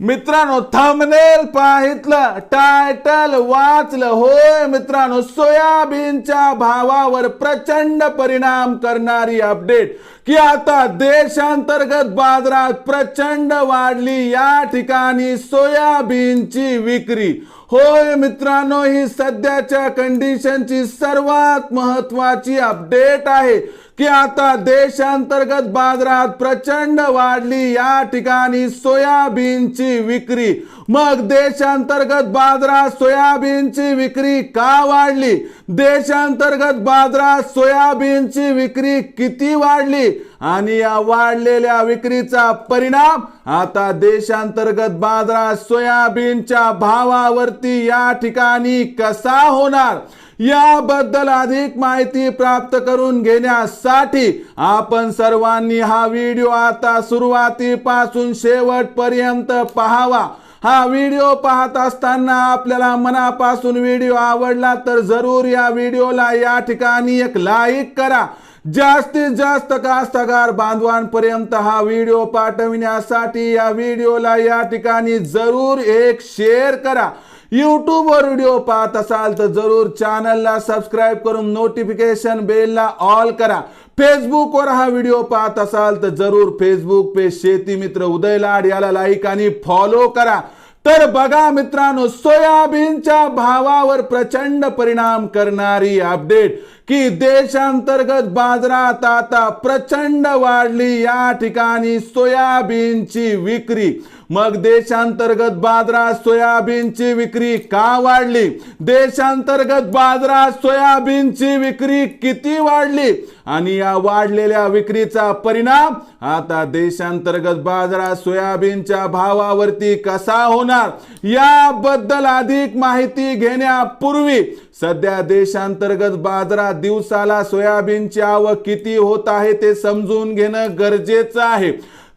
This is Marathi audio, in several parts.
मित्रांनो थंबनेल पाहितलं टायटल वाचलं. होय मित्रांनो सोयाबीनच्या भावावर प्रचंड परिणाम करणारी अपडेट की आता देशांतर्गत बाजारात प्रचंड वाढली या ठिकाणी सोयाबीनची विक्री. होय मित्रांनो ही सध्याच्या कंडिशनची सर्वात महत्वाची अपडेट आहे. की आता देशांतर्गत बाजारात प्रचंड वाढली. या ठिकाणी सोयाबीनची विक्री. मग देशांतर्गत बाजारात सोयाबीनची विक्री का वाढली? देशांतर्गत बाजारात सोयाबीनची विक्री किती वाढली? आणि या वाढलेल्या विक्रीचा परिणाम आता देशांतर्गत बाजारात सोयाबीनच्या भावावरती या ठिकाणी कसा होणार? याबद्दल अधिक माहिती प्राप्त करून घेण्यासाठी आपण सर्वांनी हा व्हिडिओ आता सुरुवातीपासून शेवटपर्यंत पाहावा. हा व्हिडिओ पाहत असताना आपल्याला मनापासून व्हिडिओ आवडला तर जरूर या व्हिडिओला या ठिकाणी एक लाईक करा. जास्तीत जास्त कास्तकार बांधवांपर्यंत हा व्हिडिओ पाठविण्यासाठी या व्हिडिओला या ठिकाणी जरूर एक शेअर करा. यूट्यूबवर व्हिडिओ पाहत असाल तर जरूर चॅनलला सबस्क्राईब करून नोटिफिकेशन बेलला ऑल करा. फेसबुकवर हा व्हिडिओ पाहत असाल तर जरूर फेसबुक पेज शेती मित्र उदय लाड याला लाईक आणि फॉलो करा. तर बघा मित्रांनो सोयाबीनच्या भावावर प्रचंड परिणाम करणारी अपडेट की देशांतर्गत बाजारात आता प्रचंड वाढली. या ठिकाणी सोयाबीनची विक्री मग देशांतर्गत बाजारात सोयाबीनची विक्री का वाढली? देशांतर्गत बाजारात सोयाबीनची विक्री किती वाढली? आणि या वाढलेल्या विक्रीचा परिणाम आता देशांतर्गत बाजारात सोयाबीनच्या भावावरती कसा होणार? याबद्दल अधिक माहिती घेण्यापूर्वी सध्या देशांतर्गत बाजारात दिवसाला सोयाबीनची आवक किती होत आहे ते समजून घेणं गरजेचं आहे.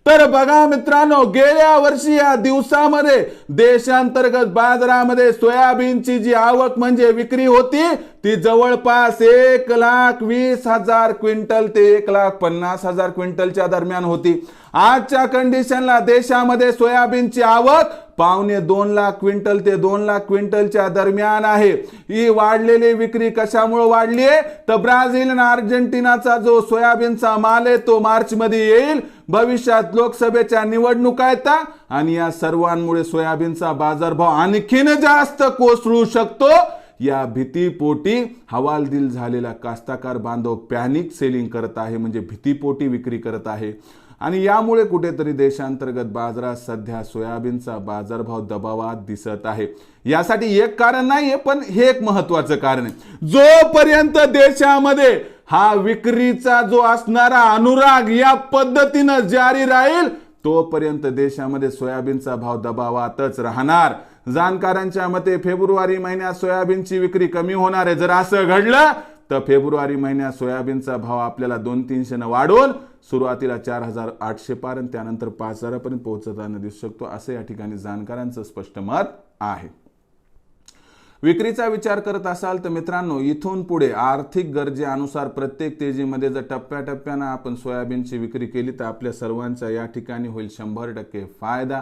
तर बघा मित्रांनो गेल्या वर्षी या दिवसामध्ये देशांतर्गत बाजारामध्ये सोयाबीनची जी आवक म्हणजे विक्री होती ती जवळपास एक लाख वीस हजार क्विंटल ते एक लाख पन्नास हजार क्विंटलच्या दरम्यान होती. आजच्या कंडिशनला देशामध्ये सोयाबीनची आवक पावणे दोन लाख क्विंटल ते दोन लाख क्विंटलच्या दरम्यान आहे. ही वाढलेली विक्री कशामुळे वाढली आहे तर ब्राझील आणि अर्जेंटिनाचा जो सोयाबीनचा माल आहे तो मार्च मध्ये येईल. भविष्यात लोकसभेच्या निवडणुका येतात आणि या सर्वांमुळे सोयाबीनचा बाजारभाव आणखीन जास्त कोसळू शकतो. या भीतीपोटी हवालदिल झालेला कास्ताकार बांधव पॅनिक सेलिंग करत आहे म्हणजे भीतीपोटी विक्री करत आहे. आणि यामुळे कुठेतरी देशांतर्गत बाजारात सध्या सोयाबीनचा बाजारभाव दबावात दिसत आहे. यासाठी एक कारण नाहीये पण हे एक महत्वाचं कारण आहे. जोपर्यंत देशामध्ये हा विक्रीचा जो असणारा अनुराग या पद्धतीनं जारी राहील तोपर्यंत देशामध्ये सोयाबीनचा भाव दबावातच राहणार. जाणकारांच्या मते फेब्रुवारी महिन्यात सोयाबीनची विक्री कमी होणार आहे. जर असं घडलं तर फेब्रुवारी महिन्यात सोयाबीनचा भाव आपल्याला दोन तीनशेनं वाढून सुरुवातीला चार हजार आठशे पर्यंत त्यानंतर पाच हजारापर्यंत पोहोचताना दिसू शकतो. असं या ठिकाणी जाणकारांचं स्पष्ट मत आहे. विक्रीचा विचार करत असाल तर मित्रांनो इथून पुढे आर्थिक गरजेनुसार प्रत्येक तेजीमध्ये जर टप्प्याटप्प्यानं आपण सोयाबीनची विक्री केली तर आपल्या सर्वांचा या ठिकाणी होईल शंभर टक्के फायदा.